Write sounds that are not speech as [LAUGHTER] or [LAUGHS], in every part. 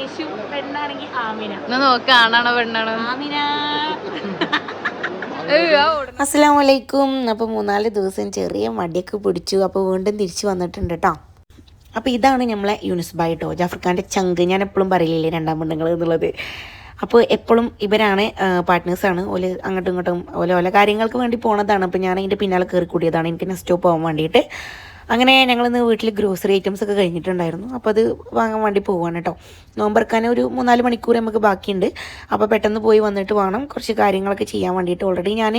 യേശു പെണ്ണാണെങ്കിൽ ആമിന. നോക്ക ആണാണോ പെണ്ണാണോ? ആമിന. അസ്സാം വലൈക്കും അപ്പോൾ മൂന്നാൽ ദിവസം ചെറിയ മടിയൊക്കെ പിടിച്ചു. അപ്പോൾ വീണ്ടും തിരിച്ചു വന്നിട്ടുണ്ട് കേട്ടോ അപ്പോൾ ഇതാണ് നമ്മളെ യൂനിസ് ബായ് കേട്ടോ ജാഫർഖാന്റെ ചങ്ക്. ഞാൻ എപ്പോഴും പറയില്ലേ രണ്ടാം പെണ്ണുങ്ങൾ എന്നുള്ളത്. അപ്പോൾ എപ്പോഴും ഇവരാണ് പാർട്ട്നേഴ്സാണ് ഓൽ അങ്ങോട്ടും ഇങ്ങോട്ടും ഓല ഓല കാര്യങ്ങൾക്ക് വേണ്ടി പോണതാണ്. അപ്പോൾ ഞാൻ അതിന്റെ പിന്നാലെ കയറി കൂടിയതാണ്. എനിക്ക് നെക്സ്റ്റ് പോകാൻ വേണ്ടിയിട്ട്. അങ്ങനെ ഞങ്ങളിന്ന് വീട്ടിൽ ഗ്രോസറി ഐറ്റംസ് ഒക്കെ കഴിഞ്ഞിട്ടുണ്ടായിരുന്നു. അപ്പോൾ അത് വാങ്ങാൻ വേണ്ടി പോവാണ് കേട്ടോ നോമ്പറക്കാൻ ഒരു മൂന്നാൽ മണിക്കൂർ നമുക്ക് ബാക്കിയുണ്ട്. അപ്പോൾ പെട്ടെന്ന് പോയി വന്നിട്ട് വേണം കുറച്ച് കാര്യങ്ങളൊക്കെ ചെയ്യാൻ വേണ്ടിയിട്ട്. ഓൾറെഡി ഞാൻ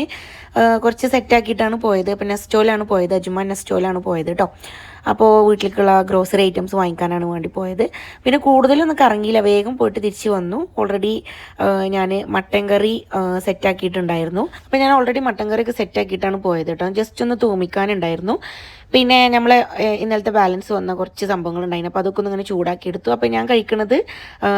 കുറച്ച് സെറ്റാക്കിയിട്ടാണ് പോയത്. അപ്പോൾ നെസ്റ്റോയിലാണ് പോയത്. അജുമാൻ നെസ്റ്റോയിലാണ് പോയത് കേട്ടോ അപ്പോൾ വീട്ടിലേക്കുള്ള ഗ്രോസറി ഐറ്റംസ് വാങ്ങിക്കാനാണ് വേണ്ടി പോയത്. പിന്നെ കൂടുതലൊന്നും കറങ്ങിയില്ല. വേഗം പോയിട്ട് തിരിച്ച് വന്നു. ഓൾറെഡി ഞാൻ മട്ടൻ കറി സെറ്റാക്കിയിട്ടുണ്ടായിരുന്നു അപ്പോൾ ഞാൻ ഓൾറെഡി മട്ടൻ കറിയൊക്കെ സെറ്റാക്കിയിട്ടാണ് പോയത് കേട്ടോ. ജസ്റ്റ് ഒന്ന് തൂമിക്കാനുണ്ടായിരുന്നു. പിന്നെ നമ്മൾ ഇന്നലത്തെ ബാലൻസ് വന്ന കുറച്ച് സംഭവങ്ങൾ ഉണ്ടായിരുന്നു അപ്പോൾ അതൊക്കെ ഒന്ന് ഇങ്ങനെ ചൂടാക്കി എടുത്തു അപ്പോൾ ഞാൻ കഴിക്കുന്നത്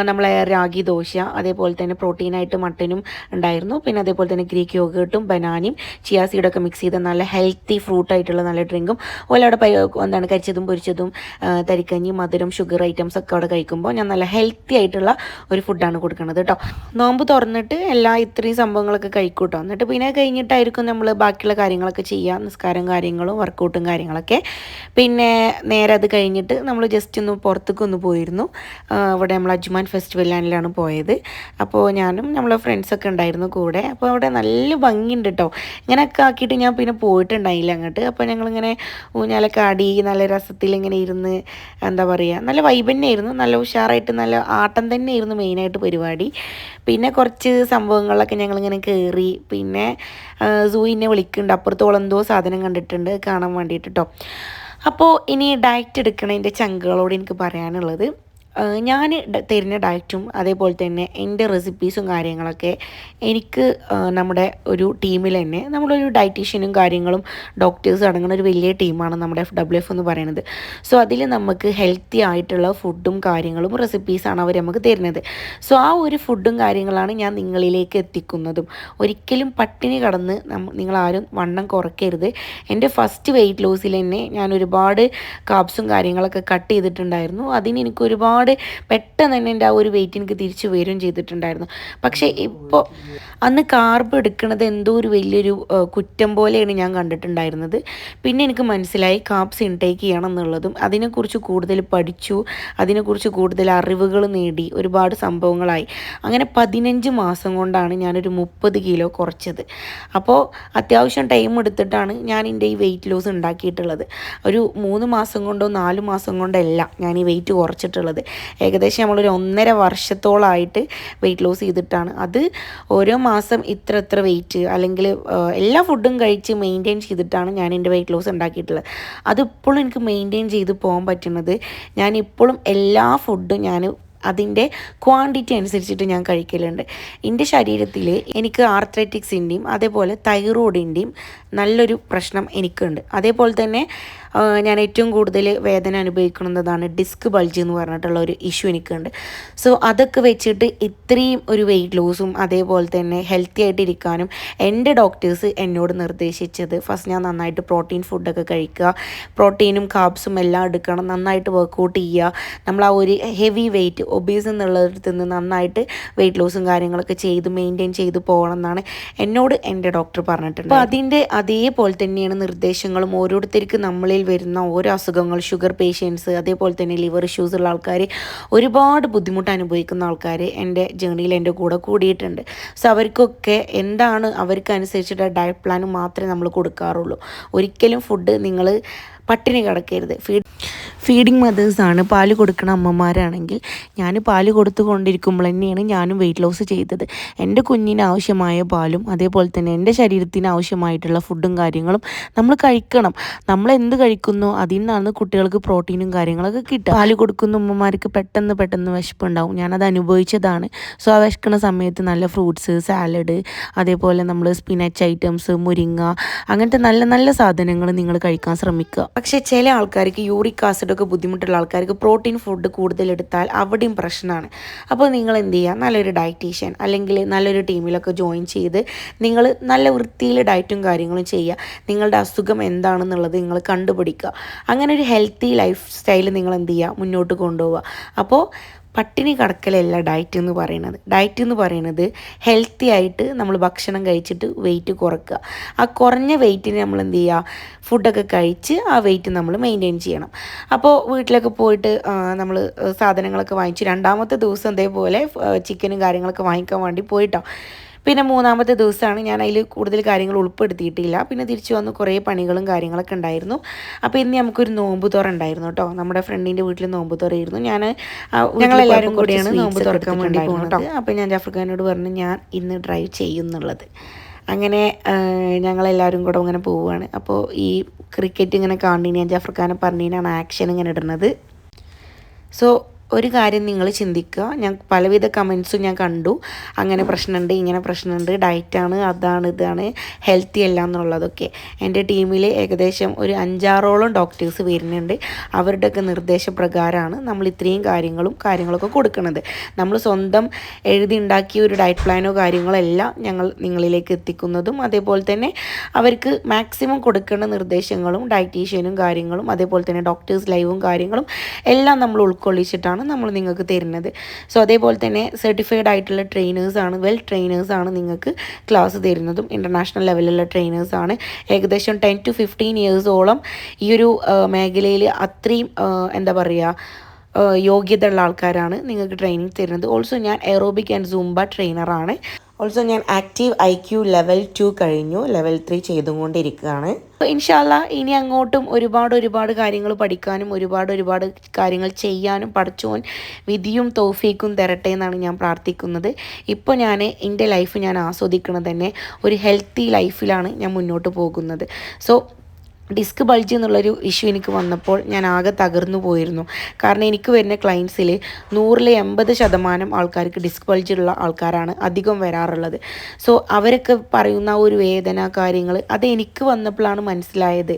നമ്മളെ രാഗി ദോശ അതേപോലെ തന്നെ പ്രോട്ടീനായിട്ട് മട്ടനും ഉണ്ടായിരുന്നു. പിന്നെ അതേപോലെ തന്നെ ഗ്രീക്ക് യോഗേട്ടും ബനാനയും ചിയാ ഒക്കെ മിക്സ് ചെയ്ത നല്ല ഹെൽത്തി ഫ്രൂട്ടായിട്ടുള്ള നല്ല ഡ്രിങ്കും അതുപോലെ അവിടെ എന്താണ് കരിച്ചതും പൊരിച്ചതും തരിക്കഞ്ഞി മധുരം ഷുഗർ ഐറ്റംസ് ഒക്കെ അവിടെ കഴിക്കുമ്പോൾ ഞാൻ നല്ല ഹെൽത്തി ആയിട്ടുള്ള ഒരു ഫുഡാണ് കൊടുക്കുന്നത് കേട്ടോ നോമ്പ് തുറന്നിട്ട് എല്ലാ ഇത്രയും സംഭവങ്ങളൊക്കെ കഴിക്കും കേട്ടോ എന്നിട്ട് പിന്നെ കഴിഞ്ഞിട്ടായിരിക്കും നമ്മൾ ബാക്കിയുള്ള കാര്യങ്ങളൊക്കെ ചെയ്യുക. നിസ്കാരം കാര്യങ്ങളും വർക്കൗട്ടും കാര്യങ്ങളൊക്കെ. പിന്നെ നേരെ അത് കഴിഞ്ഞിട്ട് നമ്മൾ ജസ്റ്റ് ഒന്ന് പുറത്തേക്ക് ഒന്ന് പോയിരുന്നു. അവിടെ നമ്മൾ അജ്മാൻ ഫെസ്റ്റിവൽ ലാൻഡിലാണ് പോയത്. അപ്പോൾ ഞാനും നമ്മളെ ഫ്രണ്ട്സൊക്കെ ഉണ്ടായിരുന്നു കൂടെ. അപ്പോൾ അവിടെ നല്ല ഭംഗിയുണ്ട് കേട്ടോ ഇങ്ങനെയൊക്കെ ആക്കിയിട്ട് ഞാൻ പിന്നെ പോയിട്ടുണ്ടായില്ല അങ്ങോട്ട്. അപ്പോൾ ഞങ്ങളിങ്ങനെ ഊഞ്ഞാലൊക്കെ ആടി നല്ല രസത്തിൽ ഇങ്ങനെ ഇരുന്ന് എന്താ പറയുക നല്ല വൈബ് തന്നെയായിരുന്നു. നല്ല ഉഷാറായിട്ട് നല്ല ആട്ടം തന്നെയായിരുന്നു മെയിനായിട്ട് പരിപാടി. പിന്നെ കുറച്ച് സംഭവങ്ങളിലൊക്കെ ഞങ്ങളിങ്ങനെ കയറി പിന്നെ സൂയിനെ വിളിക്കുന്നുണ്ട്. അപ്പുറത്തോളം എന്തോ സാധനം കണ്ടിട്ടുണ്ട്. കാണാൻ വേണ്ടിയിട്ട് കേട്ടോ അപ്പോൾ ഇനി ഡയറ്റ് എടുക്കണതിന്റെ ചങ്കുകളോട് എനിക്ക് പറയാനുള്ളത്. ഞാൻ തരുന്ന ഡയറ്റും അതേപോലെ തന്നെ എന്റെ റെസിപ്പീസും കാര്യങ്ങളൊക്കെ എനിക്ക് നമ്മുടെ ഒരു ടീമിൽ തന്നെ നമ്മളൊരു ഡയറ്റീഷ്യനും കാര്യങ്ങളും ഡോക്ടേഴ്സും അടങ്ങുന്ന ഒരു വലിയ ടീമാണ് നമ്മുടെ എഫ് ഡബ്ല്യു എഫ് എന്ന് പറയുന്നത്. സോ അതിൽ നമുക്ക് ഹെൽത്തി ആയിട്ടുള്ള ഫുഡും കാര്യങ്ങളും റെസിപ്പീസാണ് അവർ നമുക്ക് തരുന്നത്. സോ ആ ഒരു ഫുഡും കാര്യങ്ങളാണ് ഞാൻ നിങ്ങളിലേക്ക് എത്തിക്കുന്നതും. ഒരിക്കലും പട്ടിണി കടന്ന് നിങ്ങൾ നിങ്ങളാരും വണ്ണം കുറയ്ക്കരുത്. എന്റെ ഫസ്റ്റ് വെയിറ്റ് ലോസിൽ തന്നെ ഞാൻ ഒരുപാട് കാപ്സും കാര്യങ്ങളൊക്കെ കട്ട് ചെയ്തിട്ടുണ്ടായിരുന്നു. അതിന് എനിക്ക് ഒരുപാട് പെട്ടെന്ന് തന്നെ എന്റെ ആ ഒരു വെയിറ്റ് എനിക്ക് തിരിച്ചു വരും ചെയ്തിട്ടുണ്ടായിരുന്നു. പക്ഷേ ഇപ്പോൾ അന്ന് കാർബ് എടുക്കുന്നത് എന്തോ ഒരു വലിയൊരു കുറ്റം പോലെയാണ് ഞാൻ കണ്ടിട്ടുണ്ടായിരുന്നത്. പിന്നെ എനിക്ക് മനസ്സിലായി കാർബ്സ് ഇൻടേക്ക് ചെയ്യണം എന്നുള്ളതും അതിനെക്കുറിച്ച് കൂടുതൽ പഠിച്ചു അതിനെക്കുറിച്ച് കൂടുതൽ അറിവുകൾ നേടി ഒരുപാട് സംഭവങ്ങളായി. അങ്ങനെ പതിനഞ്ച് മാസം കൊണ്ടാണ് ഞാനൊരു മുപ്പത് കിലോ കുറച്ചത്. അപ്പോൾ അത്യാവശ്യം ടൈം എടുത്തിട്ടാണ് ഞാൻ എന്റെ ഈ വെയിറ്റ് ലോസ് ഉണ്ടാക്കിയിട്ടുള്ളത്. ഒരു മൂന്ന് മാസം കൊണ്ടോ നാല് മാസം കൊണ്ടോ കൊണ്ടല്ല ഞാൻ ഈ വെയിറ്റ് കുറച്ചിട്ടുള്ളത്. ഏകദേശം നമ്മളൊരു ഒന്നര വർഷത്തോളമായിട്ട് വെയിറ്റ് ലോസ് ചെയ്തിട്ടാണ്. അത് ഓരോ മാസം ഇത്ര ഇത്ര വെയിറ്റ് അല്ലെങ്കിൽ എല്ലാ ഫുഡും കഴിച്ച് മെയിന്റെയിൻ ചെയ്തിട്ടാണ് ഞാൻ എന്റെ വെയിറ്റ് ലോസ് ഉണ്ടാക്കിയിട്ടുള്ളത്. അതിപ്പോഴും എനിക്ക് മെയിന്റെയിൻ ചെയ്ത് പോകാൻ പറ്റുന്നത് ഞാൻ ഇപ്പോഴും എല്ലാ ഫുഡും ഞാൻ അതിന്റെ ക്വാണ്ടിറ്റി അനുസരിച്ചിട്ട് ഞാൻ കഴിക്കലുണ്ട്. എന്റെ ശരീരത്തിൽ എനിക്ക് ആർത്രൈറ്റിക്സിന്റെയും അതേപോലെ തൈറോയിഡിന്റെയും നല്ലൊരു പ്രശ്നം എനിക്കുണ്ട്. അതേപോലെ തന്നെ ഞാൻ ഏറ്റവും കൂടുതൽ വേദന അനുഭവിക്കുന്നതാണ് ഡിസ്ക് ബൾജ് എന്ന് പറഞ്ഞിട്ടുള്ള ഒരു ഇഷ്യൂ എനിക്കുണ്ട്. സോ അതൊക്കെ വെച്ചിട്ട് ഇത്രയും ഒരു വെയിറ്റ് ലോസും അതേപോലെ തന്നെ ഹെൽത്തി ആയിട്ട് ഇരിക്കാനും എന്റെ ഡോക്ടേഴ്സ് എന്നോട് നിർദ്ദേശിച്ചത് ഫസ്റ്റ് ഞാൻ നന്നായിട്ട് പ്രോട്ടീൻ ഫുഡൊക്കെ കഴിക്കുക പ്രോട്ടീനും കാബ്സും എല്ലാം എടുക്കണം നന്നായിട്ട് വർക്കൗട്ട് ചെയ്യുക. നമ്മൾ ആ ഒരു ഹെവി വെയിറ്റ് ഒബീസ് എന്നുള്ളിടത്ത് നിന്ന് നന്നായിട്ട് വെയിറ്റ് ലോസും കാര്യങ്ങളൊക്കെ ചെയ്ത് മെയിന്റെയിൻ ചെയ്ത് പോകണം എന്നാണ് എന്നോട് എന്റെ ഡോക്ടർ പറഞ്ഞിട്ടുണ്ട് അപ്പോൾ അതിന്റെ അതേപോലെ തന്നെയാണ് നിർദ്ദേശങ്ങളും ഓരോരുത്തർക്ക് നമ്മളിൽ വരുന്ന ഓരോ അസുഖങ്ങൾ ഷുഗർ പേഷ്യൻസ് അതേപോലെ തന്നെ ലിവർ ഇഷ്യൂസ് ഉള്ള ആൾക്കാർ ഒരുപാട് ബുദ്ധിമുട്ട് അനുഭവിക്കുന്ന ആൾക്കാർ എന്റെ ജേണിയിൽ എന്റെ കൂടെ കൂടിയിട്ടുണ്ട്. സോ അവർക്കൊക്കെ എന്താണ് അവർക്ക് അനുസരിച്ചിട്ട് ഡയറ്റ് പ്ലാൻ മാത്രമേ നമ്മൾ കൊടുക്കാറുള്ളൂ. ഒരിക്കലും ഫുഡ് നിങ്ങൾ പട്ടിണി കിടക്കരുത്. ഫീഡ് ഫീഡിങ് മദേഴ്സാണ് പാൽ കൊടുക്കുന്ന അമ്മമാരാണെങ്കിൽ ഞാൻ പാൽ കൊടുത്തുകൊണ്ടിരിക്കുമ്പോൾ തന്നെയാണ് ഞാനും വെയിറ്റ് ലോസ് ചെയ്തത്. എന്റെ കുഞ്ഞിന് ആവശ്യമായ പാലും അതേപോലെ തന്നെ എന്റെ ശരീരത്തിന് ആവശ്യമായിട്ടുള്ള ഫുഡും കാര്യങ്ങളും നമ്മൾ കഴിക്കണം. നമ്മൾ എന്ത് കഴിക്കുന്നു അതിൽ നിന്നാണ് കുട്ടികൾക്ക് പ്രോട്ടീനും കാര്യങ്ങളൊക്കെ കിട്ടുക. പാൽ കൊടുക്കുന്ന ഉമ്മമാർക്ക് പെട്ടെന്ന് പെട്ടെന്ന് വിശപ്പുണ്ടാവും. ഞാനത് അനുഭവിച്ചതാണ്. സോ ആ വിശക്കണ സമയത്ത് നല്ല ഫ്രൂട്ട്സ് സാലഡ് അതേപോലെ നമ്മൾ സ്പിനച്ച് ഐറ്റംസ് മുരിങ്ങ അങ്ങനത്തെ നല്ല നല്ല സാധനങ്ങൾ നിങ്ങൾ കഴിക്കാൻ ശ്രമിക്കുക. പക്ഷേ ചില ആൾക്കാർക്ക് യൂറിക് ആസിഡൊക്കെ ബുദ്ധിമുട്ടുള്ള ആൾക്കാർക്ക് പ്രോട്ടീൻ ഫുഡ് കൂടുതൽ എടുത്താൽ അവിടെയും പ്രശ്നമാണ്. അപ്പോൾ നിങ്ങൾ എന്ത് ചെയ്യുക? നല്ലൊരു ഡയറ്റീഷ്യൻ അല്ലെങ്കിൽ നല്ലൊരു ടീമിലൊക്കെ ജോയിൻ ചെയ്ത് നിങ്ങൾ നല്ല വൃത്തിയിൽ ഡയറ്റും കാര്യങ്ങളും ചെയ്യുക. നിങ്ങളുടെ അസുഖം എന്താണെന്നുള്ളത് നിങ്ങൾ കണ്ടുപിടിക്കുക. അങ്ങനെ ഒരു ഹെൽത്തി ലൈഫ് സ്റ്റൈൽ നിങ്ങൾ എന്ത് ചെയ്യുക? മുന്നോട്ട് കൊണ്ടുപോവുക. അപ്പോൾ പട്ടിണി കടക്കലല്ല ഡയറ്റ് എന്ന് പറയുന്നത്. ഡയറ്റ് എന്ന് പറയുന്നത് ഹെൽത്തി ആയിട്ട് നമ്മൾ ഭക്ഷണം കഴിച്ചിട്ട് വെയിറ്റ് കുറക്കുക. ആ കുറഞ്ഞ വെയിറ്റിന് നമ്മൾ എന്ത് ചെയ്യുക? ഫുഡൊക്കെ കഴിച്ച് ആ വെയിറ്റ് നമ്മൾ മെയിന്റെയിൻ ചെയ്യണം. അപ്പോൾ വീട്ടിലൊക്കെ പോയിട്ട് നമ്മൾ സാധനങ്ങളൊക്കെ വാങ്ങിച്ചു രണ്ടാമത്തെ ദിവസം ഇതേപോലെ ചിക്കനും കാര്യങ്ങളൊക്കെ വാങ്ങിക്കാൻ വേണ്ടി പോയിട്ടോ. പിന്നെ മൂന്നാമത്തെ ദിവസമാണ് ഞാൻ അതിൽ കൂടുതൽ കാര്യങ്ങൾ ഉൾപ്പെടുത്തിയിട്ടില്ല. പിന്നെ തിരിച്ചു വന്ന് കുറേ പണികളും കാര്യങ്ങളൊക്കെ ഉണ്ടായിരുന്നു. അപ്പോൾ ഇന്ന് നമുക്കൊരു നോമ്പ് തുറ ഉണ്ടായിരുന്നു കേട്ടോ നമ്മുടെ ഫ്രണ്ടിന്റെ വീട്ടിൽ നോമ്പ് തുറയിരുന്നു. ഞാൻ ഞങ്ങളെല്ലാവരും കൂടിയാണ് നോമ്പ് തുറക്കാൻ വേണ്ടി പോകുന്നത് അപ്പോൾ ഞാൻ ജാഫർഖാനോട് പറഞ്ഞു ഞാൻ ഇന്ന് ഡ്രൈവ് ചെയ്യുന്നുള്ളത്. അങ്ങനെ ഞങ്ങളെല്ലാവരും കൂടെ ഇങ്ങനെ പോവുകയാണ് അപ്പോൾ ഈ ക്രിക്കറ്റ് ഇങ്ങനെ കാണി ഞാൻ ജാഫർഖാനെ പറഞ്ഞതിനാണ് ആക്ഷൻ ഇങ്ങനെ ഇടുന്നത്. സോ ഒരു കാര്യം നിങ്ങൾ ചിന്തിക്കുക. ഞാൻ പലവിധ കമൻസും ഞാൻ കണ്ടു. അങ്ങനെ പ്രശ്നമുണ്ട് ഇങ്ങനെ പ്രശ്നമുണ്ട് ഡയറ്റാണ് അതാണ് ഇതാണ് ഹെൽത്തി അല്ല എന്നുള്ളതൊക്കെ എന്റെ ടീമിൽ ഏകദേശം ഒരു അഞ്ചാറോളം ഡോക്ടേഴ്സ് വരുന്നുണ്ട്. അവരുടെയൊക്കെ നിർദ്ദേശപ്രകാരമാണ് നമ്മൾ ഇത്രയും കാര്യങ്ങളും കാര്യങ്ങളൊക്കെ കൊടുക്കുന്നത് നമ്മൾ സ്വന്തം എഴുതി ഉണ്ടാക്കിയ ഒരു ഡയറ്റ് പ്ലാനോ കാര്യങ്ങളോ എല്ലാം ഞങ്ങൾ നിങ്ങളിലേക്ക് എത്തിക്കുന്നതും. അതേപോലെ തന്നെ അവർക്ക് മാക്സിമം കൊടുക്കേണ്ട നിർദ്ദേശങ്ങളും ഡയറ്റീഷ്യനും കാര്യങ്ങളും അതേപോലെ തന്നെ ഡോക്ടേഴ്സ് ലൈവും കാര്യങ്ങളും എല്ലാം നമ്മൾ ഉൾക്കൊള്ളിച്ചിട്ടാണ് നമ്മൾ നിങ്ങൾക്ക് തരുന്നത്. സോ അതേപോലെ തന്നെ സർട്ടിഫൈഡ് ആയിട്ടുള്ള ട്രെയിനേഴ്സാണ് വെൽ ട്രെയിനേഴ്സാണ് നിങ്ങൾക്ക് ക്ലാസ് തരുന്നതും. ഇന്റർനാഷണൽ ലെവലിലുള്ള ട്രെയിനേഴ്സാണ് ഏകദേശം ടെൻ ടു ഫിഫ്റ്റീൻ ഇയേഴ്സോളം ഈ ഒരു മേഖലയിൽ അത്രയും എന്താ പറയുക യോഗ്യതയുള്ള ആൾക്കാരാണ് നിങ്ങൾക്ക് ട്രെയിനിങ് തരുന്നത്. ഓൾസോ ഞാൻ എറോബിക് ആൻഡ് സൂംബ ട്രെയിനറാണ് ഓൾസോ ഞാൻ active I Q level two കഴിഞ്ഞു. ലെവൽ ത്രീ ചെയ്തുകൊണ്ടിരിക്കുകയാണ്. ഇൻഷാല്ല ഇനി അങ്ങോട്ടും ഒരുപാട് ഒരുപാട് കാര്യങ്ങൾ പഠിക്കാനും ഒരുപാട് ഒരുപാട് കാര്യങ്ങൾ ചെയ്യാനും പഠിച്ചോൻ വിധിയും തോഫീക്കും തരട്ടെ എന്നാണ് ഞാൻ പ്രാർത്ഥിക്കുന്നത്. ഇപ്പോൾ ഞാൻ എന്റെ ലൈഫ് ഞാൻ ആസ്വദിക്കുന്നത് തന്നെ ഒരു ഹെൽത്തി ലൈഫിലാണ് ഞാൻ മുന്നോട്ട് പോകുന്നത്. സോ ഡിസ്ക് ബൾജ് എന്നുള്ളൊരു ഇഷ്യൂ എനിക്ക് വന്നപ്പോൾ ഞാൻ ആകെ തകർന്നു പോയിരുന്നു. കാരണം എനിക്ക് വരുന്ന ക്ലയൻസിൽ നൂറിലെ എൺപത് ശതമാനം ആൾക്കാർക്ക് ഡിസ്ക് ബൾജ് ഉള്ള ആൾക്കാരാണ് അധികം വരാറുള്ളത്. സോ അവരൊക്കെ പറയുന്ന ഒരു വേദന കാര്യങ്ങൾ അത് എനിക്ക് വന്നപ്പോഴാണ് മനസ്സിലായത്.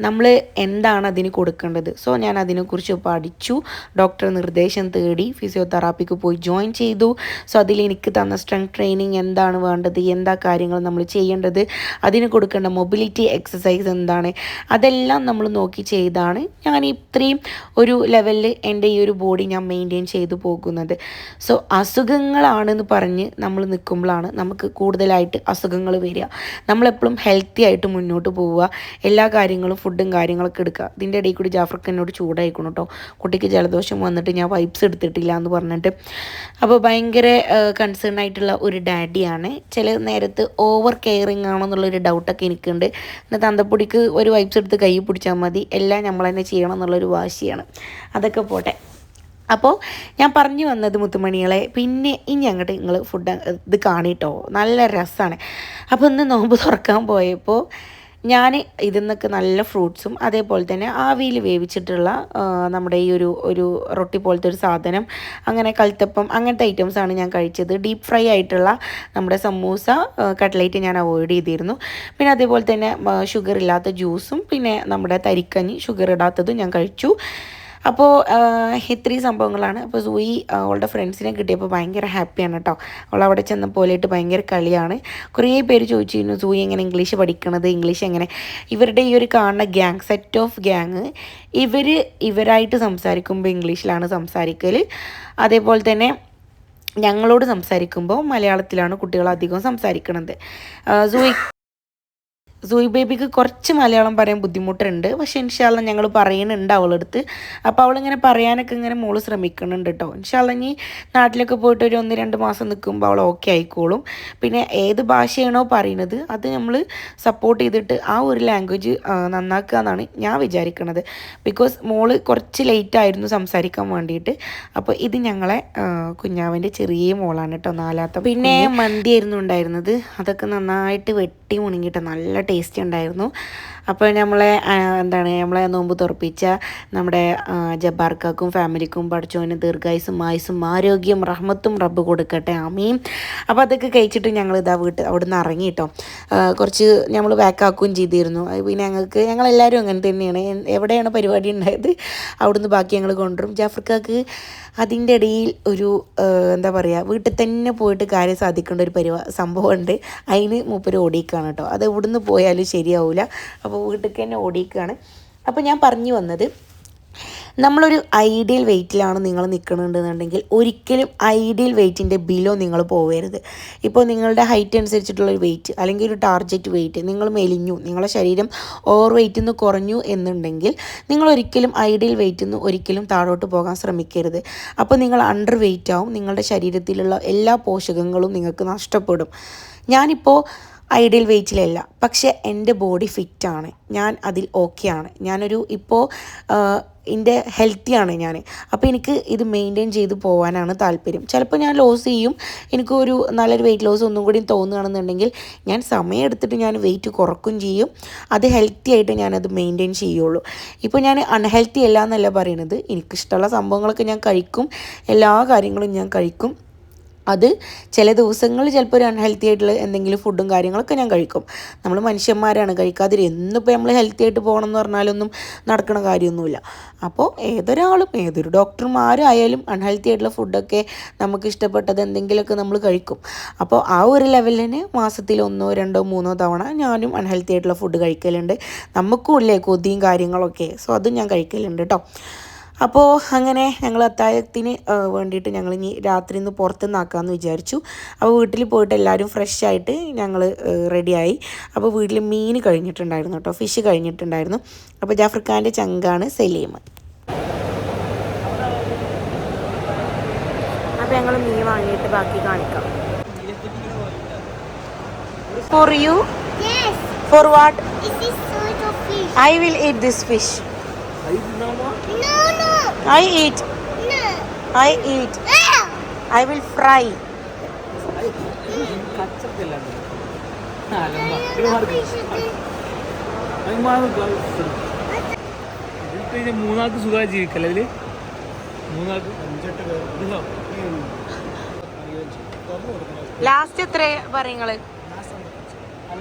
നമ്മൾ എന്താണ് അതിന് കൊടുക്കേണ്ടത്? സോ ഞാൻ അതിനെക്കുറിച്ച് പഠിച്ചു. ഡോക്ടർ നിർദ്ദേശം തേടി ഫിസിയോതെറാപ്പിക്ക് പോയി ജോയിൻ ചെയ്തു. സോ അതിൽ എനിക്ക് തന്ന സ്ട്രെങ്ത് ട്രെയിനിങ് എന്താണ് വേണ്ടത്? എന്താ കാര്യങ്ങൾ നമ്മൾ ചെയ്യേണ്ടത്? അതിന് കൊടുക്കേണ്ട മൊബിലിറ്റി എക്സസൈസ് എന്താണ്? അതെല്ലാം നമ്മൾ നോക്കി ചെയ്താണ് ഞാൻ ഇത്രയും ഒരു ലെവലിൽ എന്റെ ഈ ഒരു ബോഡി ഞാൻ മെയിന്റെയിൻ ചെയ്തു പോകുന്നത്. സോ അസുഖങ്ങളാണെന്ന് പറഞ്ഞ് നമ്മൾ നിൽക്കുമ്പോഴാണ് നമുക്ക് കൂടുതലായിട്ട് അസുഖങ്ങൾ വരിക. നമ്മളെപ്പോഴും ഹെൽത്തി ആയിട്ട് മുന്നോട്ട് പോവുക. എല്ലാ കാര്യങ്ങളും ഫുഡും കാര്യങ്ങളൊക്കെ എടുക്കുക. ഇതിന്റെ ഇടയിൽ കൂടി ജാഫർക്ക് എന്നോട് ചൂടായിക്കണം കേട്ടോ കുട്ടിക്ക് ജലദോഷം വന്നിട്ട് ഞാൻ വൈപ്സ് എടുത്തിട്ടില്ല എന്ന് പറഞ്ഞിട്ട്. അപ്പോൾ ഭയങ്കര കൺസേൺ ആയിട്ടുള്ള ഒരു ഡാഡിയാണ് ചില നേരത്ത് ഓവർ കെയറിങ് ആണെന്നുള്ളൊരു ഡൗട്ടൊക്കെ എനിക്കുണ്ട്. എന്നിട്ട് തന്തപ്പൊടിക്ക് ഒരു വൈപ്സ് എടുത്ത് കൈ പിടിച്ചാൽ മതി. എല്ലാം നമ്മൾ തന്നെ ചെയ്യണം എന്നുള്ളൊരു വാശിയാണ്. അതൊക്കെ പോട്ടെ. അപ്പോൾ ഞാൻ പറഞ്ഞു വന്നത് മുത്തുമണികളെ പിന്നെ ഇനി അങ്ങോട്ട് നിങ്ങൾ ഫുഡ് ഇത് കാണിട്ടോ. നല്ല രസമാണ് അപ്പോൾ ഇന്ന് നോമ്പ് തുറക്കാൻ പോയപ്പോൾ ഞാൻ ഇതിൽ നിന്നൊക്കെ നല്ല ഫ്രൂട്ട്സും അതേപോലെ തന്നെ ആവിയിൽ വേവിച്ചിട്ടുള്ള നമ്മുടെ ഈ ഒരു ഒരു റൊട്ടി പോലത്തെ ഒരു സാധനം അങ്ങനെ കൽത്തപ്പം അങ്ങനത്തെ ഐറ്റംസാണ് ഞാൻ കഴിച്ചത്. ഡീപ്പ് ഫ്രൈ ആയിട്ടുള്ള നമ്മുടെ സമൂസ കട്ട്ലേറ്റ് ഞാൻ അവോയ്ഡ് ചെയ്തിരുന്നു. പിന്നെ അതേപോലെ തന്നെ ഷുഗർ ഇല്ലാത്ത ജ്യൂസും പിന്നെ നമ്മുടെ തരിക്കഞ്ഞി ഷുഗർ ഇടാത്തതും ഞാൻ കഴിച്ചു. അപ്പോൾ ഇത്രയും സംഭവങ്ങളാണ്. അപ്പോൾ സൂയി അവളുടെ ഫ്രണ്ട്സിനെ കിട്ടിയപ്പോൾ ഭയങ്കര ഹാപ്പിയാണ് കേട്ടോ അവൾ അവിടെ ചെന്ന പോലെയായിട്ട് ഭയങ്കര കളിയാണ്. കുറേ പേര് ചോദിച്ചിരുന്നു സൂയി എങ്ങനെ ഇംഗ്ലീഷ് പഠിക്കണത്? ഇംഗ്ലീഷ് എങ്ങനെ? ഇവരുടെ ഈ ഒരു കാണുന്ന ഗ്യാങ് സെറ്റ് ഓഫ് ഗ്യാങ് ഇവർ ഇവരായിട്ട് സംസാരിക്കുമ്പോൾ ഇംഗ്ലീഷിലാണ് സംസാരിക്കൽ അതേപോലെ തന്നെ ഞങ്ങളോട് സംസാരിക്കുമ്പോൾ മലയാളത്തിലാണ് കുട്ടികൾ അധികം സംസാരിക്കുന്നത് സൂയി സൂയി ബേബിക്ക് കുറച്ച് മലയാളം പറയാൻ ബുദ്ധിമുട്ടുണ്ട്. പക്ഷെ ഇൻഷാല്ല ഞങ്ങൾ പറയുന്നുണ്ട് അവളടുത്ത്. അപ്പോൾ അവളിങ്ങനെ പറയാനൊക്കെ ഇങ്ങനെ മോൾ ശ്രമിക്കുന്നുണ്ട് കേട്ടോ ഇൻഷാല്ല ഇനി നാട്ടിലൊക്കെ പോയിട്ട് ഒരു ഒന്ന് രണ്ട് മാസം നിൽക്കുമ്പോൾ അവൾ ഓക്കെ ആയിക്കോളും. പിന്നെ ഏത് ഭാഷയാണോ പറയുന്നത് അത് നമ്മൾ സപ്പോർട്ട് ചെയ്തിട്ട് ആ ഒരു ലാംഗ്വേജ് നന്നാക്കുക എന്നാണ് ഞാൻ വിചാരിക്കുന്നത് ബിക്കോസ് മോൾ കുറച്ച് ലേറ്റായിരുന്നു സംസാരിക്കാൻ വേണ്ടിയിട്ട്. അപ്പോൾ ഇത് ഞങ്ങളെ കുഞ്ഞാവിന്റെ ചെറിയ മോളാണ് കേട്ടോ നാലാത്ത പിന്നെ മന്തി ആയിരുന്നു ഉണ്ടായിരുന്നത്. അതൊക്കെ നന്നായിട്ട് വെട്ടി മുണങ്ങിയിട്ട് നല്ല ടേസ്റ്റ് ഉണ്ടായിരുന്നു. അപ്പോൾ നമ്മളെ എന്താണ് നമ്മളെ നോമ്പ് തുറപ്പിച്ച നമ്മുടെ ജബ്ബാർക്കാക്കും ഫാമിലിക്കും പഠിച്ചോന് ദീർഘായുസും ആയുസും ആരോഗ്യം റഹ്മത്തും റബ്ബ് കൊടുക്കട്ടെ. അമ്മയും അപ്പോൾ അതൊക്കെ കഴിച്ചിട്ട് ഞങ്ങൾ ഇതാ വീട്ട് അവിടെ നിന്ന് ഇറങ്ങി കേട്ടോ കുറച്ച് നമ്മൾ ബാക്കാക്കുകയും ചെയ്തിരുന്നു. പിന്നെ ഞങ്ങൾക്ക് ഞങ്ങളെല്ലാവരും അങ്ങനെ തന്നെയാണ്. എവിടെയാണ് പരിപാടി ഉണ്ടായത്? അവിടുന്ന് ബാക്കി ഞങ്ങൾ കൊണ്ടുവരും. ജാഫർക്കാക്ക് അതിന്റെ ഇടയിൽ ഒരു എന്താ പറയുക വീട്ടിൽ തന്നെ പോയിട്ട് കാര്യം സാധിക്കേണ്ട ഒരു പരിപാ സംഭവമുണ്ട്. അതിന് മൂപ്പര് ഓടിക്കാണ് കേട്ടോ. അത് ഇവിടുന്ന് പോയാലും ശരിയാവില്ല അപ്പോൾ വീട്ടിൽ തന്നെ ഓടിക്കുകയാണ് അപ്പോൾ ഞാൻ പറഞ്ഞു വന്നത് നമ്മളൊരു ഐഡിയൽ വെയിറ്റിലാണ് നിങ്ങൾ നിൽക്കുന്നുണ്ടെന്നുണ്ടെങ്കിൽ ഒരിക്കലും ഐഡിയൽ വെയിറ്റിന്റെ ബിലോ നിങ്ങൾ പോവരുത്. ഇപ്പോൾ നിങ്ങളുടെ ഹൈറ്റ് അനുസരിച്ചിട്ടുള്ള ഒരു വെയിറ്റ് അല്ലെങ്കിൽ ഒരു ടാർജറ്റ് വെയിറ്റ് നിങ്ങൾ മെലിഞ്ഞു നിങ്ങളുടെ ശരീരം ഓവർ വെയിറ്റിൽ നിന്ന് കുറഞ്ഞു എന്നുണ്ടെങ്കിൽ നിങ്ങൾ ഒരിക്കലും ഐഡിയൽ വെയിറ്റിൽ നിന്ന് ഒരിക്കലും താഴോട്ട് പോകാൻ ശ്രമിക്കരുത്. അപ്പോൾ നിങ്ങൾ അണ്ടർ വെയിറ്റ് ആവും നിങ്ങളുടെ ശരീരത്തിലുള്ള എല്ലാ പോഷകങ്ങളും നിങ്ങൾക്ക് നഷ്ടപ്പെടും. ഞാനിപ്പോൾ ഐഡിയൽ വെയിറ്റിലല്ല. പക്ഷേ എന്റെ ബോഡി ഫിറ്റാണ്. ഞാൻ അതിൽ ഓക്കെയാണ്. ഞാനൊരു ഇപ്പോൾ എന്റെ ഹെൽത്തിയാണ് ഞാൻ. അപ്പോൾ എനിക്ക് ഇത് മെയിന്റെയിൻ ചെയ്ത് പോകാനാണ് താല്പര്യം. ചിലപ്പോൾ ഞാൻ ലോസ് ചെയ്യും. എനിക്കൊരു നല്ലൊരു വെയിറ്റ് ലോസ് ഒന്നും കൂടി തോന്നുകയാണെന്നുണ്ടെങ്കിൽ ഞാൻ സമയം എടുത്തിട്ട് ഞാൻ വെയിറ്റ് കുറക്കും ചെയ്യും. അത് ഹെൽത്തി ആയിട്ട് ഞാനത് മെയിന്റെയിൻ ചെയ്യുള്ളൂ. ഇപ്പോൾ ഞാൻ അൺഹെൽത്തി അല്ല എന്നല്ല പറയുന്നത് എനിക്കിഷ്ടമുള്ള സംഭവങ്ങളൊക്കെ ഞാൻ കഴിക്കും. എല്ലാ കാര്യങ്ങളും ഞാൻ കഴിക്കും. അത് ചില ദിവസങ്ങളിൽ ചിലപ്പോൾ ഒരു അൺഹെൽത്തി ആയിട്ടുള്ള എന്തെങ്കിലും ഫുഡും കാര്യങ്ങളൊക്കെ ഞാൻ കഴിക്കും. നമ്മൾ മനുഷ്യന്മാരാണ് കഴിക്കാതിരി എന്നിപ്പോൾ നമ്മൾ ഹെൽത്തി ആയിട്ട് പോകണം എന്ന് പറഞ്ഞാലൊന്നും നടക്കണ കാര്യമൊന്നുമില്ല. അപ്പോൾ ഏതൊരാളും ഏതൊരു ഡോക്ടർമാരായാലും അൺഹെൽത്തി ആയിട്ടുള്ള ഫുഡൊക്കെ നമുക്ക് ഇഷ്ടപ്പെട്ടത് എന്തെങ്കിലുമൊക്കെ നമ്മൾ കഴിക്കും. അപ്പോൾ ആ ഒരു ലെവലിന് മാസത്തിൽ ഒന്നോ രണ്ടോ മൂന്നോ തവണ ഞാനും അൺഹെൽത്തി ആയിട്ടുള്ള ഫുഡ് കഴിക്കലുണ്ട്. നമുക്കും ഇല്ലേ കൊതിയും കാര്യങ്ങളൊക്കെ. സോ അതും ഞാൻ കഴിക്കലുണ്ട് കേട്ടോ അപ്പോൾ അങ്ങനെ ഞങ്ങൾ അത്താഴത്തിന് വേണ്ടിയിട്ട് ഞങ്ങൾ ഇനി രാത്രി ഇന്ന് പുറത്തു നിന്നാക്കാമെന്ന് വിചാരിച്ചു. അപ്പോൾ വീട്ടിൽ പോയിട്ട് എല്ലാവരും ഫ്രഷ് ആയിട്ട് ഞങ്ങൾ റെഡിയായി അപ്പോൾ വീട്ടിൽ മീൻ കഴിഞ്ഞിട്ടുണ്ടായിരുന്നു കേട്ടോ ഫിഷ് കഴിഞ്ഞിട്ടുണ്ടായിരുന്നു. അപ്പോൾ ജാഫ്രിക്കാന്റെ ചങ്കാണ് സലീം. അപ്പോൾ ഞങ്ങൾ മീൻ വാങ്ങിയിട്ട് ബാക്കി കാണിക്കാം. For you for what I will eat this fish No, no, I eat no. I eat Ah! I will fry മൂന്നാൾക്ക് സുഖമായി ജീവിക്കല്ലേ ഇതിൽ? മൂന്നാൾക്ക് അഞ്ചെട്ട് ലാസ്റ്റ് എത്ര പറയുങ്ങൾ?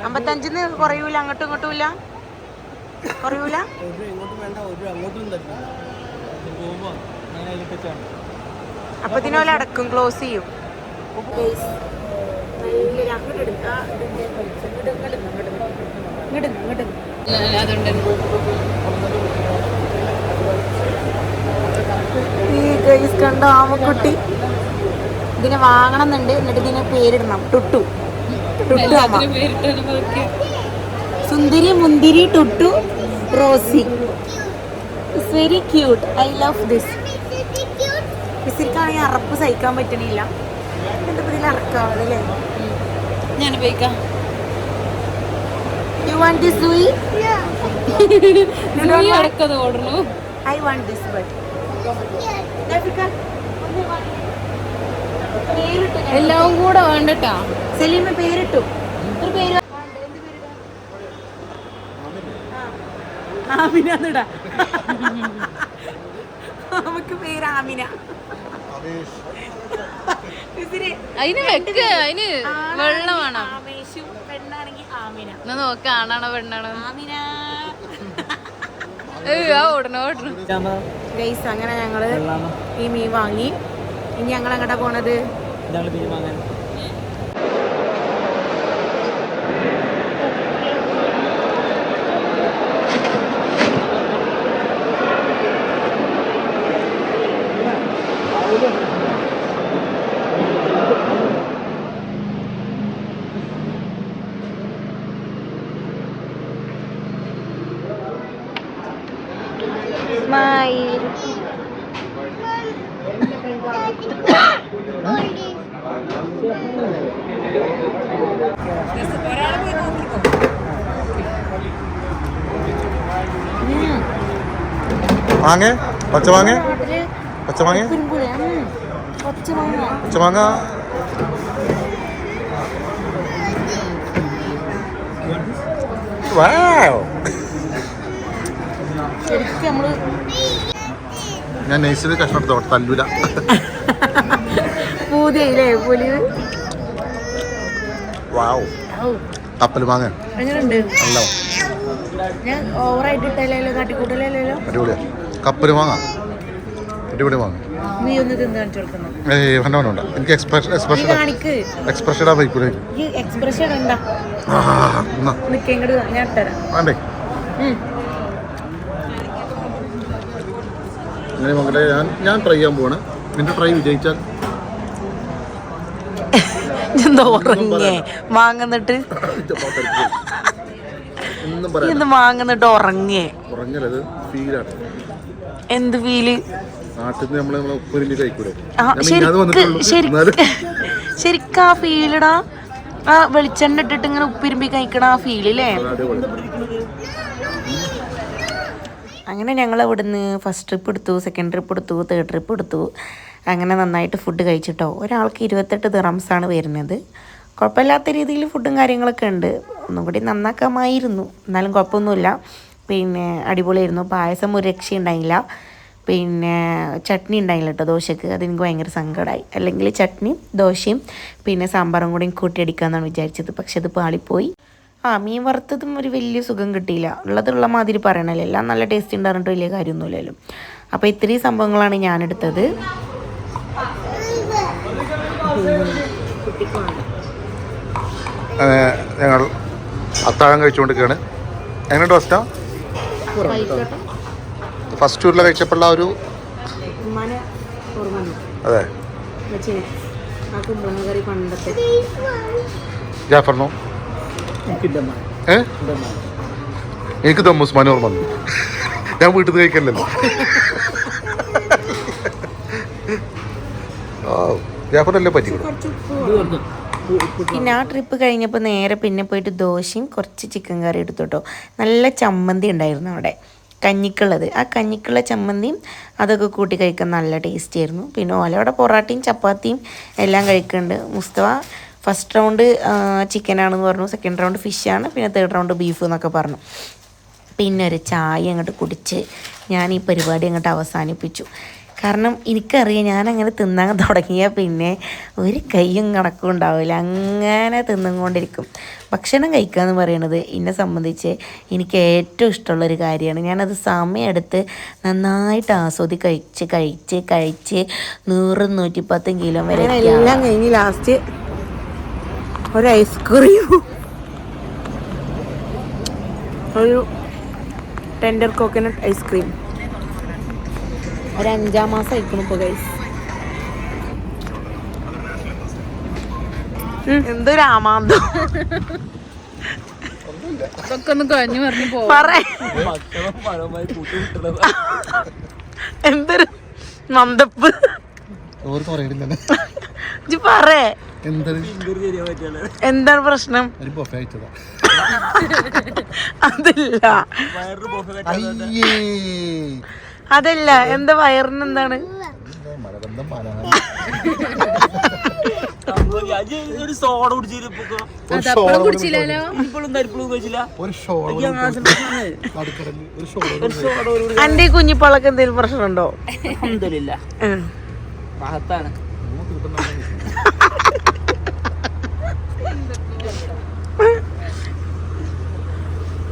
അമ്പത്തഞ്ചിന്ന് കുറയൂല അങ്ങോട്ടും ഇങ്ങോട്ടും ഇല്ല? കുറയൂല? അപ്പൊ ഇതിനോലെ അടക്കും ക്ലോസ് ചെയ്യും. ഈ ഗൈസ് കണ്ട ആമക്കുട്ടി. ഇതിനെ വാങ്ങണമെന്നുണ്ട്. എന്നിട്ട് ഇതിനെ പേരിടണം. ടുട്ടു. ടുട്ടു അമ്മ. സുന്ദരി മുന്തിരി Tuttu Rosy. It's very cute I love this മിസ്സിരിക്കാണെങ്കിൽ അറപ്പ് സഹിക്കാൻ പറ്റണില്ല. എന്താ ഇതിൽ അല്ലേ? ഞാൻ ഉപയോഗിക്കാം യു വാണ്ട് ദിസ് സൂയി അടക്കത് ഓടണു ഐ വാണ്ട് ദിസ് ബട്ട് പേരിട്ടു ഞാൻ. എല്ലാം കൂടെ വേണ്ടട്ടാ. സെലീമ പേരിട്ടു. ഒരു പേര് ആമിന എന്നിടാ. നമുക്ക് പേര് ആമിന. അതിന് വെക്ക് അതിന് വെള്ളം വേണം. പെണ്ണാണെങ്കിൽ ആമിന. എന്നാ നോക്ക ആണാണോ പെണ്ണാണോ? ആ ഓടണോ അങ്ങനെ ഞങ്ങൾ ഈ മീൻ വാങ്ങി. ഇനി ഞങ്ങൾ എങ്ങോട്ടാ പോണത്? ഞങ്ങൾ മീൻ വാങ്ങാൻ. മാങ്ങ പച്ചമാങ്ങ പച്ചമാങ്ങ പച്ചമാങ്ങ ഞാൻ നൈസിൽ കഷ്ണം എടുത്തോട്ടെ തല്ലൂല. [LAUGHS] പൂതിയില്ലേ പുലി വാവ്. കപ്പൽ മാങ്ങ. എങ്ങനെയുണ്ട് നല്ല ഞാൻ ഓവറായിട്ട് ഇട്ടല്ലോ കാട്ടിക്കൂട്ടലല്ലോ അടിപൊളിയാ. കപ്പൽ മാങ്ങ. അടിപൊളി മാങ്ങ. നീ ഒന്ന് തിന്ന് കാണിച്ചു കൊടുക്കുന്നു ഏയ് വേണ്ട വേണ്ട വേണ്ട എനിക്ക് എക്സ്പ്രഷൻ എക്സ്പ്രഷൻ കാണിക്ക്. എക്സ്പ്രഷൻ ഇടാൻ വയ്ക്കൂടെ ഈ എക്സ്പ്രഷൻ ഉണ്ടാ എന്നാ. നിൽക്കുക ഇങ്ങോട്ട് ഞാൻ ഇട്ടരാം വേണ്ടേ? ഉം. അങ്ങനെ മകളെ ഞാൻ ഞാൻ ട്രൈ ചെയ്യാൻ പോവാണ്. നിന്റെ ട്രൈ വിജയിച്ചാൽ എന്താ ഉറങ്ങേ? വാങ്ങുന്നിട്ട്? ഇന്ന് വാങ്ങുന്നിട്ട് ഉറങ്ങേ? എന്ത് ഫീൽ? ശരിക്കാ ആ ഫീലിടാ. ആ വെളിച്ചെണ്ണ ഇട്ടിട്ട് ഇങ്ങനെ ഉപ്പിരുമ്പി കഴിക്കണ ആ ഫീലില്ലേ അങ്ങനെ ഞങ്ങൾ അവിടുന്ന് ഫസ്റ്റ് ട്രിപ്പ് എടുത്തു സെക്കൻഡ് ട്രിപ്പ് എടുത്തു തേർഡ് ട്രിപ്പ് എടുത്തു. അങ്ങനെ നന്നായിട്ട് ഫുഡ് കഴിച്ചിട്ടോ. ഒരാൾക്ക് ഇരുപത്തെട്ട് ദിറംസാണ് വരുന്നത്. കുഴപ്പമില്ലാത്ത രീതിയിൽ ഫുഡും കാര്യങ്ങളൊക്കെ ഉണ്ട്. ഒന്നും കൂടി നന്നാക്കാമായിരുന്നു. എന്നാലും കുഴപ്പമൊന്നുമില്ല. പിന്നെ അടിപൊളിയായിരുന്നു. പായസം ഒരു രക്ഷ ഉണ്ടായില്ല. പിന്നെ ചട്നി ഉണ്ടായില്ല കേട്ടോ ദോശക്ക്. അതെനിക്ക് ഭയങ്കര സങ്കടമായി അല്ലെങ്കിൽ ചട്നിയും ദോശയും പിന്നെ സാമ്പാറും കൂടി കൂട്ടിയടിക്കാമെന്നാണ് വിചാരിച്ചത്. പക്ഷെ അത് പാളിപ്പോയി. ആ മീൻ വറുത്തതും ഒരു വലിയ സുഖം കിട്ടിയില്ല. ഉള്ളതുള്ള മാതിരി പറയണല്ലോ. എല്ലാം നല്ല ടേസ്റ്റ് ഉണ്ടായിരുന്നിട്ട് വലിയ കാര്യമൊന്നുമില്ലല്ലോ. അപ്പോൾ ഇത്രയും സംഭവങ്ങളാണ് ഞാനെടുത്തത്. ഞങ്ങൾ അത്താഴം കഴിച്ചുകൊണ്ടിരിക്കുകയാണ്. എങ്ങനെയുണ്ട് ഫസ്റ്റാ ഫസ്റ്റ് ടൂറിൽ കഴിച്ചപ്പോഴുള്ള ഒരു അതെ. ജാഫറിനോ? ഏ? എനിക്ക് ദമ്മുസ്മാൻ ഓർമ്മ ഞാൻ വീട്ടിൽ നിന്ന് കഴിക്കല്ലോ ജാഫറിനല്ലേ പറ്റിയുള്ളൂ പിന്നെ ആ ട്രിപ്പ് കഴിഞ്ഞപ്പോൾ നേരെ പിന്നെ പോയിട്ട് ദോശയും കുറച്ച് ചിക്കൻ കറി എടുത്തു കേട്ടോ. നല്ല ചമ്മന്തി ഉണ്ടായിരുന്നു അവിടെ. കഞ്ഞിക്കുള്ളത്. ആ കഞ്ഞിക്കുള്ള ചമ്മന്തിയും അതൊക്കെ കൂട്ടി കഴിക്കാൻ നല്ല ടേസ്റ്റ് ആയിരുന്നു. പിന്നെ ഓലവിടെ പൊറാട്ടയും ചപ്പാത്തിയും എല്ലാം കഴിക്കുന്നുണ്ട്. മുസ്തവ ഫസ്റ്റ് റൗണ്ട് ചിക്കനാണെന്ന് പറഞ്ഞു. സെക്കൻഡ് റൗണ്ട് ഫിഷാണ് പിന്നെ തേർഡ് റൗണ്ട് ബീഫ് എന്നൊക്കെ പറഞ്ഞു. പിന്നെ ഒരു ചായ അങ്ങോട്ട് കുടിച്ച് ഞാൻ ഈ പരിപാടി അങ്ങോട്ട് അവസാനിപ്പിച്ചു. കാരണം എനിക്കറിയാം ഞാനങ്ങനെ തിന്നാൻ തുടങ്ങിയാൽ പിന്നെ ഒരു കൈയും കണക്കും ഉണ്ടാവില്ല. അങ്ങനെ തിന്നുകൊണ്ടിരിക്കും. ഭക്ഷണം കഴിക്കുക എന്ന് പറയുന്നത് എന്നെ സംബന്ധിച്ച് എനിക്ക് ഏറ്റവും ഇഷ്ടമുള്ളൊരു കാര്യമാണ്. ഞാനത് സമയമെടുത്ത് നന്നായിട്ട് ആസ്വദി കഴിച്ച് കഴിച്ച് കഴിച്ച് നൂറും നൂറ്റിപ്പത്തും കിലോ വരെ എല്ലാം കഴിഞ്ഞ് ലാസ്റ്റ് ഒരു ഐസ്ക്രീം. ഒരു ടെൻഡർ കോക്കനട്ട് ഐസ്ക്രീം. ഒരു അഞ്ചാം മാസം ആയിക്കണം ഇപ്പോൾ ഗൈസ് എന്തൊരു ഒന്ന് കഴിഞ്ഞു പറഞ്ഞു മന്ദപ്പ് പറേ. എന്താണ് പ്രശ്നം? അതില്ല. അതല്ല എന്താ വയറിന് എന്താണ്? മലബന്ധം മല ഒരു സോഡ കുഞ്ഞിപ്പളക്ക് എന്തെങ്കിലും പ്രശ്നമുണ്ടോ? അഹമ്മദില്ല. മഹത്താണ്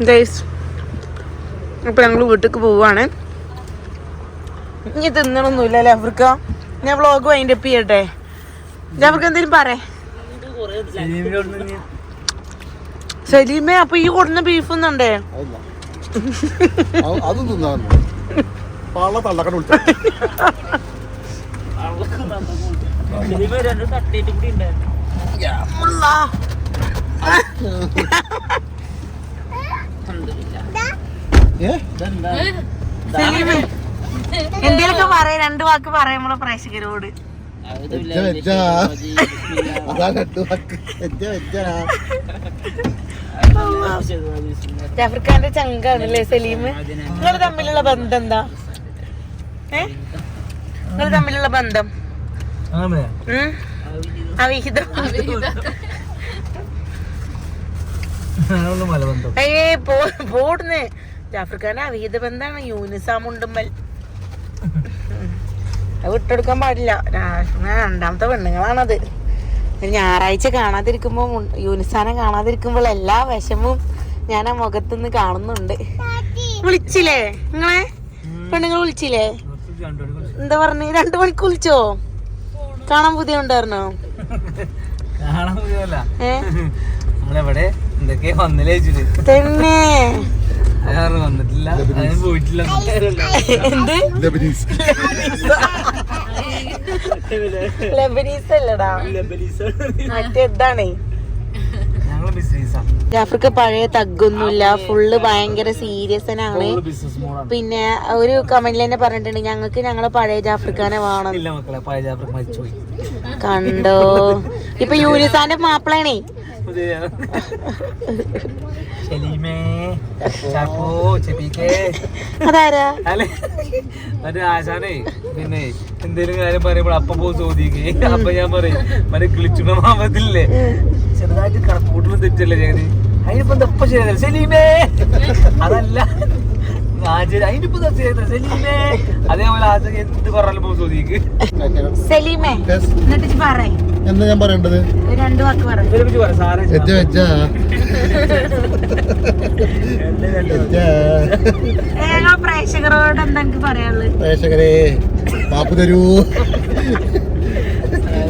ഗൈസ് അപ്പൊ ഞങ്ങൾ വീട്ടിലേക്ക് പോവാണ്. ഇനി തിന്നണമൊന്നുമില്ല അല്ലേ അവർക്ക്? ഞാൻ വ്ളോഗ് വൈൻഡ് അപ്പ് ചെയ്യട്ടെ. അവർക്ക് എന്തെങ്കിലും പറയേ സലീമേ അപ്പൊ ഈ കൊടുന്ന ബീഫ് ഒന്നുണ്ടേ? സലീമേ. എന്തേലൊക്കെ പറയാം രണ്ട് വാക്ക് പറയുമ്പോ പ്രേക്ഷകരോട്. ജാഫർഖാന്റെ ചങ്കാണല്ലേ സലീം? നിങ്ങൾ തമ്മിലുള്ള ബന്ധം എന്താ? ഏ? നിങ്ങൾ തമ്മിലുള്ള ബന്ധം? അവിഹിതം. പോ പോടുന്ന്. ജാഫർഖാന്റെ അവിഹിത ബന്ധാണ് യൂനിസാമുണ്ടുമ്പൽ. അത് വിട്ടെടുക്കാൻ പാടില്ല. രണ്ടാമത്തെ പെണ്ണുങ്ങളാണത്. ഞായറാഴ്ച കാണാതിരിക്കുമ്പോൾ മുൻ- കാണാതിരിക്കുമ്പോൾ എല്ലാ വിഷമവും ഞാൻ ആ മുഖത്തുനിന്ന് കാണുന്നുണ്ട്. വിളിച്ചില്ലേ? നിങ്ങളെ? പെണ്ണുങ്ങൾ വിളിച്ചില്ലേ? എന്താ പറഞ്ഞ? രണ്ടു മണിക്ക് വിളിച്ചോ? കാണാൻ പുതിയ ഉണ്ടായിരുന്നോ? കാണാൻ നമ്മളെവിടെ? വന്നില്ലേ തന്നെ. വന്നിട്ടില്ല. പോയിട്ടില്ല. ലബനീസ് അല്ലടാ. മറ്റേതാണേ ജാഫർക്ക് പഴയ തഗ്ഗൊന്നുമില്ല. ഫുള്ള് ഭയങ്കര സീരിയസ് ആണ്. ബിസിനസ് പിന്നെ ഒരു കമന്റിൽ തന്നെ പറഞ്ഞിട്ടുണ്ട് ഞങ്ങൾക്ക് ഞങ്ങളെ പഴയ ജാഫ്രിക്കാനെ വേണം. കണ്ടോ? ഇപ്പൊ യൂനിസാന്റെ മാപ്പിളാണേ. അതാരാ മറ്റേ ആശാനേ പിന്നെ എന്തേലും കാര്യം പറയുമ്പോൾ അപ്പൊ പോ ചോദിക്കേ അപ്പൊ ഞാൻ പറയും മറ്റേ കിളിച്ചുണ മാമത്തില്ലേ ചെറുതായിട്ട് കണക്കൂട്ടിലും തെറ്റല്ലേ ചെയ്ത് അതിനിപ്പോ എന്താ ചെയ്തല്ലേ സലീമേ. [LAUGHS] അതല്ല. എന്താ ഞാൻ പറയേണ്ടത്? രണ്ടു വാക്ക് പ്രേക്ഷകരോട് പറയാനുള്ളത് പ്രേക്ഷകരെ പാപ്പ് തരൂ.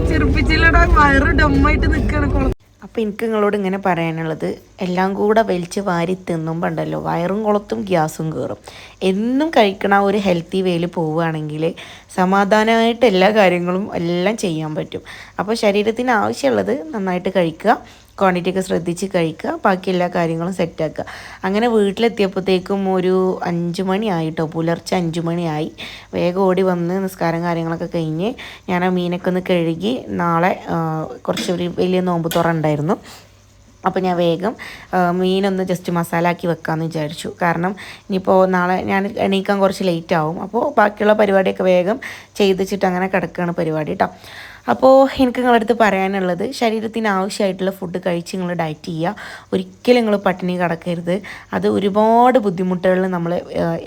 ചെറുപ്പിച്ചില്ലടാ വയറ് ഡമ്മായിട്ട് നിൽക്കണം അപ്പോൾ എനിക്ക് നിങ്ങളോട് ഇങ്ങനെ പറയാനുള്ളത് എല്ലാം കൂടെ വലിച്ച് വാരി തിന്നുമ്പോൾ ഉണ്ടല്ലോ വയറും കുളത്തും ഗ്യാസും കയറും എന്നും കഴിക്കണ ഒരു ഹെൽത്തി വേയിൽ പോവുകയാണെങ്കിൽ സമാധാനമായിട്ട് എല്ലാ കാര്യങ്ങളും എല്ലാം ചെയ്യാൻ പറ്റും. അപ്പോൾ ശരീരത്തിന് ആവശ്യമുള്ളത് നന്നായിട്ട് കഴിക്കുക. ക്വാണ്ടിറ്റി ഒക്കെ ശ്രദ്ധിച്ച് കഴിക്കുക ബാക്കി എല്ലാ കാര്യങ്ങളും സെറ്റാക്കുക. അങ്ങനെ വീട്ടിലെത്തിയപ്പോഴത്തേക്കും ഒരു അഞ്ച് മണിയായിട്ടോ പുലർച്ചെ അഞ്ച് മണിയായി വേഗം ഓടി വന്ന് നിസ്കാരം കാര്യങ്ങളൊക്കെ കഴിഞ്ഞ് ഞാൻ ആ മീനൊക്കെ ഒന്ന് കഴുകി നാളെ കുറച്ച് ഒരു വലിയ നോമ്പ് തുറ ഉണ്ടായിരുന്നു. അപ്പോൾ ഞാൻ വേഗം മീനൊന്ന് ജസ്റ്റ് മസാല ആക്കി വെക്കാമെന്ന് വിചാരിച്ചു. കാരണം ഇനിയിപ്പോൾ നാളെ ഞാൻ എണീക്കാൻ കുറച്ച് ലേറ്റ് ആവും. അപ്പോൾ ബാക്കിയുള്ള പരിപാടിയൊക്കെ വേഗം ചെയ്തിച്ചിട്ട് അങ്ങനെ കിടക്കുകയാണ് പരിപാടി കേട്ടോ അപ്പോൾ എനിക്ക് നിങ്ങളുടെ അടുത്ത് പറയാനുള്ളത് ശരീരത്തിന് ആവശ്യമായിട്ടുള്ള ഫുഡ് കഴിച്ച് നിങ്ങൾ ഡയറ്റ് ചെയ്യുക. ഒരിക്കലും നിങ്ങൾ പട്ടിണി കിടക്കരുത്. അത് ഒരുപാട് ബുദ്ധിമുട്ടുകളിൽ നമ്മൾ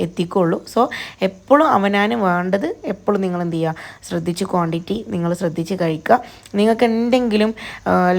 എത്തിക്കുള്ളൂ. സോ എപ്പോഴും അവനാന് വേണ്ടത് എപ്പോഴും നിങ്ങൾ എന്ത് ചെയ്യുക? ശ്രദ്ധിച്ച് ക്വാണ്ടിറ്റി നിങ്ങൾ ശ്രദ്ധിച്ച് കഴിക്കുക. നിങ്ങൾക്ക് എന്തെങ്കിലും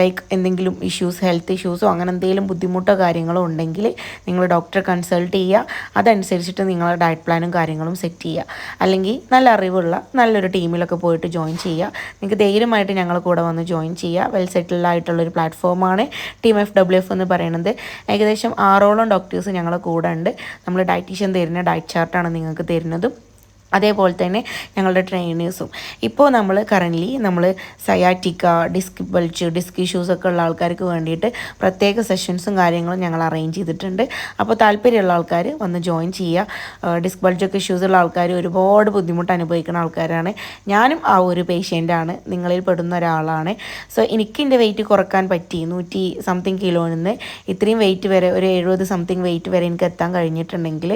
ലൈക്ക് എന്തെങ്കിലും ഇഷ്യൂസ് ഹെൽത്ത് ഇഷ്യൂസോ അങ്ങനെ എന്തെങ്കിലും ബുദ്ധിമുട്ടോ കാര്യങ്ങളോ ഉണ്ടെങ്കിൽ നിങ്ങൾ ഡോക്ടറെ കൺസൾട്ട് ചെയ്യുക. അതനുസരിച്ചിട്ട് നിങ്ങളെ ഡയറ്റ് പ്ലാനും കാര്യങ്ങളും സെറ്റ് ചെയ്യുക. അല്ലെങ്കിൽ നല്ല അറിവുള്ള നല്ലൊരു ടീമിലൊക്കെ പോയിട്ട് ജോയിൻ ചെയ്യുക. നിങ്ങൾക്ക് ധൈര്യമായിട്ട് ഞങ്ങൾ കൂടെ വന്ന് ജോയിൻ ചെയ്യുക. വെൽ സെറ്റിൽഡ് ആയിട്ടുള്ളൊരു പ്ലാറ്റ്ഫോമാണ് ടീം എഫ് ഡബ്ല്യു എഫ് എന്ന് പറയുന്നത്. ഏകദേശം ആറോളം ഡോക്ടേഴ്സ് ഞങ്ങളുടെ കൂടെ ഉണ്ട്. നമ്മൾ ഡയറ്റീഷ്യൻ തരുന്ന ഡയറ്റ് ചാർട്ടാണ് നിങ്ങൾക്ക് തരുന്നതും. അതേപോലെ തന്നെ ഞങ്ങളുടെ ട്രെയിനേഴ്സും ഇപ്പോൾ നമ്മൾ കറന്റ്ലി നമ്മൾ sciatica disc bulge disc issues ഒക്കെ ഉള്ള ആൾക്കാർക്ക് വേണ്ടിയിട്ട് പ്രത്യേക സെഷൻസും കാര്യങ്ങളും ഞങ്ങൾ അറേഞ്ച് ചെയ്തിട്ടുണ്ട്. അപ്പോൾ താല്പര്യമുള്ള ആൾക്കാർ വന്ന് ജോയിൻ ചെയ്യുക. ഡിസ്ക് ബൾജൊക്കെ ഇഷ്യൂസ് ഉള്ള ആൾക്കാർ ഒരുപാട് ബുദ്ധിമുട്ട് അനുഭവിക്കുന്ന ആൾക്കാരാണ്. ഞാനും ആ ഒരു പേഷ്യന്റാണ് നിങ്ങളിൽ പെടുന്ന ഒരാളാണ്. സോ എനിക്ക് എന്റെ വെയിറ്റ് കുറയ്ക്കാൻ പറ്റി. നൂറ്റി സംതിങ് കിലോയിൽ നിന്ന് ഇത്രയും വെയിറ്റ് വരെ ഒരു എഴുപത് സംതിങ് വെയിറ്റ് വരെ എനിക്ക് എത്താൻ കഴിഞ്ഞിട്ടുണ്ടെങ്കിൽ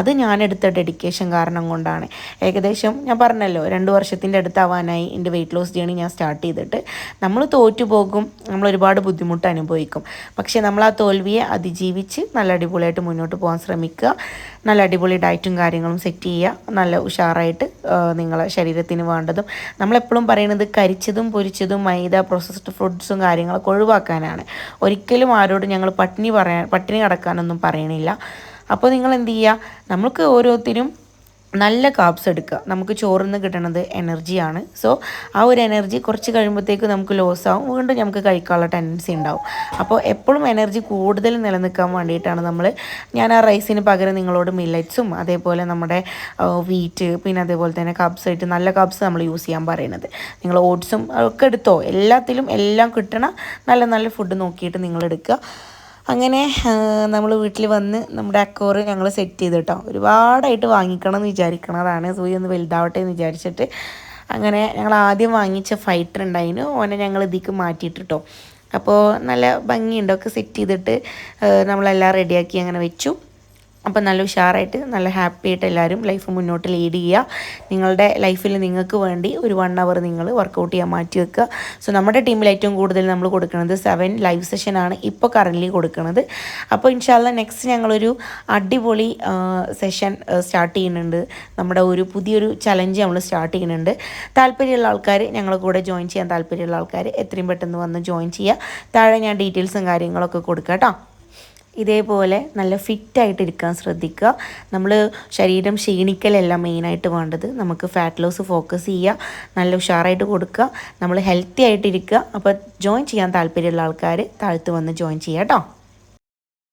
അത് ഞാൻ എടുത്ത ഡെഡിക്കേഷൻ കാരണം കൊണ്ടാണ്. ഏകദേശം ഞാൻ പറഞ്ഞല്ലോ രണ്ട് വർഷത്തിന്റെ അടുത്താവാനായി എന്റെ വെയിറ്റ് ലോസ് ജേണി ഞാൻ സ്റ്റാർട്ട് ചെയ്തിട്ട് നമ്മൾ തോറ്റു പോകും നമ്മൾ ഒരുപാട് ബുദ്ധിമുട്ട് അനുഭവിക്കും. പക്ഷേ നമ്മൾ ആ തോൽവിയെ അതിജീവിച്ച് നല്ല അടിപൊളിയായിട്ട് മുന്നോട്ട് പോകാൻ ശ്രമിക്കുക നല്ല അടിപൊളി ഡയറ്റും കാര്യങ്ങളും സെറ്റ് ചെയ്യുക നല്ല ഉഷാറായിട്ട് നിങ്ങളെ ശരീരത്തിന് വേണ്ടതും നമ്മളെപ്പോഴും പറയുന്നത് കരിച്ചതും പൊരിച്ചതും മൈദ പ്രോസസ്ഡ് ഫുഡ്സും കാര്യങ്ങളൊക്കെ ഒഴിവാക്കാനാണ്. ഒരിക്കലും ആരോടും ഞങ്ങൾ പട്ടിണി പറയാൻ പട്ടിണി കടക്കാനൊന്നും പറയണില്ല. അപ്പോൾ നിങ്ങൾ എന്ത് ചെയ്യുക? നമുക്ക് ഓരോരുത്തരും നല്ല കാബ്സ് എടുക്കുക. നമുക്ക് ചോറിൽ നിന്ന് കിട്ടണത് എനർജിയാണ് സോ ആ ഒരു എനർജി കുറച്ച് കഴിയുമ്പോഴത്തേക്ക് നമുക്ക് ലോസ് ആവും. വീണ്ടും നമുക്ക് കഴിക്കാനുള്ള ടെൻഡൻസി ഉണ്ടാവും. അപ്പോൾ എപ്പോഴും എനർജി കൂടുതൽ നിലനിൽക്കാൻ വേണ്ടിയിട്ടാണ് നമ്മൾ ഞാൻ ആ റൈസിന് പകരം നിങ്ങളോട് മില്ലറ്റ്സും അതേപോലെ നമ്മുടെ വീറ്റ് പിന്നെ അതേപോലെ തന്നെ കാപ്സ് ആയിട്ട് നല്ല കാപ്സ് നമ്മൾ യൂസ് ചെയ്യാൻ പറയുന്നത്. നിങ്ങൾ ഓട്സും ഒക്കെ എടുത്തോ. എല്ലാത്തിലും എല്ലാം കിട്ടണ നല്ല നല്ല ഫുഡ് നോക്കിയിട്ട് നിങ്ങൾ എടുക്കുക. അങ്ങനെ നമ്മൾ വീട്ടിൽ വന്ന് നമ്മുടെ അക്കോറ് ഞങ്ങൾ സെറ്റ് ചെയ്ത് കേട്ടോ ഒരുപാടായിട്ട് വാങ്ങിക്കണം എന്ന് വിചാരിക്കണതാണ് സൂയി ഒന്ന് വലുതാവട്ടെ എന്ന് വിചാരിച്ചിട്ട്. അങ്ങനെ ഞങ്ങൾ ആദ്യം വാങ്ങിച്ച ഫൈറ്റർ ഉണ്ടായിരുന്നു ഓനെ ഞങ്ങൾ ഇതിക്ക് മാറ്റിയിട്ട് കേട്ടോ അപ്പോൾ നല്ല ഭംഗിയുണ്ടൊക്കെ സെറ്റ് ചെയ്തിട്ട് നമ്മളെല്ലാം റെഡിയാക്കി അങ്ങനെ വെച്ചു. അപ്പം നല്ല ഉഷാറായിട്ട് നല്ല ഹാപ്പി ആയിട്ട് എല്ലാവരും ലൈഫ് മുന്നോട്ട് ലീഡ് ചെയ്യുക. നിങ്ങളുടെ ലൈഫിൽ നിങ്ങൾക്ക് വേണ്ടി ഒരു വൺ അവർ നിങ്ങൾ വർക്കൗട്ട് ചെയ്യാൻ മാറ്റി വെക്കുക. സോ നമ്മുടെ ടീമിൽ ഏറ്റവും കൂടുതൽ നമ്മൾ കൊടുക്കുന്നത് സെവൻ ലൈവ് സെഷനാണ് ഇപ്പോൾ കറന്റ്ലി കൊടുക്കുന്നത്. അപ്പോൾ ഇൻഷാല്ല നെക്സ്റ്റ് ഞങ്ങളൊരു അടിപൊളി സെഷൻ സ്റ്റാർട്ട് ചെയ്യുന്നുണ്ട്. നമ്മുടെ ഒരു പുതിയൊരു ചലഞ്ച് നമ്മൾ സ്റ്റാർട്ട് ചെയ്യുന്നുണ്ട്. താല്പര്യമുള്ള ആൾക്കാർ ഞങ്ങളുടെ കൂടെ ജോയിൻ ചെയ്യാൻ താല്പര്യമുള്ള ആൾക്കാർ എത്രയും പെട്ടെന്ന് വന്ന് ജോയിൻ ചെയ്യുക. താഴെ ഞാൻ ഡീറ്റെയിൽസും കാര്യങ്ങളൊക്കെ കൊടുക്കാം കേട്ടോ. ഇതേപോലെ നല്ല ഫിറ്റായിട്ട് ഇരിക്കാൻ ശ്രദ്ധിക്കുക. നമ്മൾ ശരീരം ക്ഷീണിക്കലല്ല മെയിനായിട്ട് വേണ്ടത്. നമുക്ക് ഫാറ്റ് ലോസ് ഫോക്കസ് ചെയ്യുക നല്ല ഉഷാറായിട്ട് കൊടുക്കുക നമ്മൾ ഹെൽത്തി ആയിട്ടിരിക്കുക. അപ്പോൾ ജോയിൻ ചെയ്യാൻ താല്പര്യമുള്ള ആൾക്കാർ താഴ്ത്ത് വന്ന് ജോയിൻ ചെയ്യാം കേട്ടോ